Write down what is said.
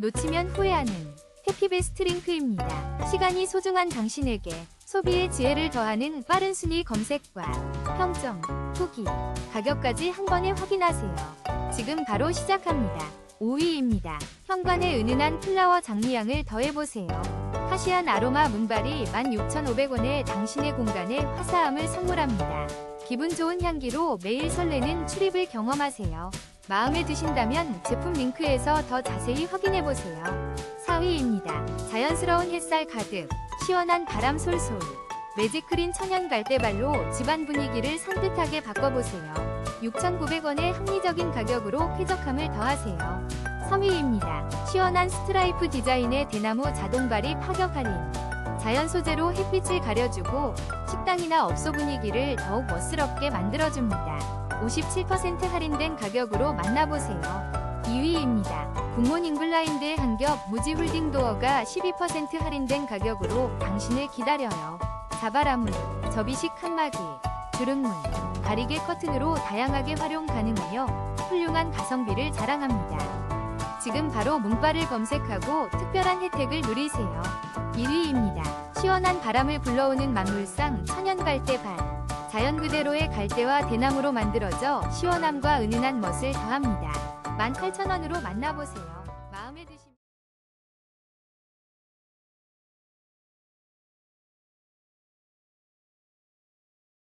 놓치면 후회하는 해피베스트 링크입니다. 시간이 소중한 당신에게 소비의 지혜를 더하는 빠른 순위 검색과 평점, 후기, 가격까지 한 번에 확인하세요. 지금 바로 시작합니다. 5위입니다. 현관에 은은한 플라워 장미향을 더해보세요. 카시안 아로마 문발이 16,500원에 당신의 공간에 화사함을 선물합니다. 기분 좋은 향기로 매일 설레는 출입을 경험하세요. 마음에 드신다면 제품 링크에서 더 자세히 확인해보세요. 4위입니다. 자연스러운 햇살 가득, 시원한 바람 솔솔. 매직크린 천연 갈대발로 집안 분위기를 산뜻하게 바꿔보세요. 6,900원의 합리적인 가격으로 쾌적함을 더하세요. 3위입니다. 시원한 스트라이프 디자인의 대나무 자동발이 파격 할인. 자연 소재로 햇빛을 가려주고 식당이나 업소 분위기를 더욱 멋스럽게 만들어줍니다. 57% 할인된 가격으로 만나보세요. 2위입니다. 굿모닝 블라인드의 한겹 무지 홀딩 도어가 12% 할인된 가격으로 당신을 기다려요. 자바라문, 접이식 칸막이, 주름문, 가리개 커튼으로 다양하게 활용 가능하여 훌륭한 가성비를 자랑합니다. 지금 바로 문바를 검색하고 특별한 혜택을 누리세요. 1위입니다. 시원한 바람을 불러오는 만물상 천연갈대 발. 자연 그대로의 갈대와 대나무로 만들어져 시원함과 은은한 멋을 더합니다. 18,000원으로 만나보세요. 마음에 드시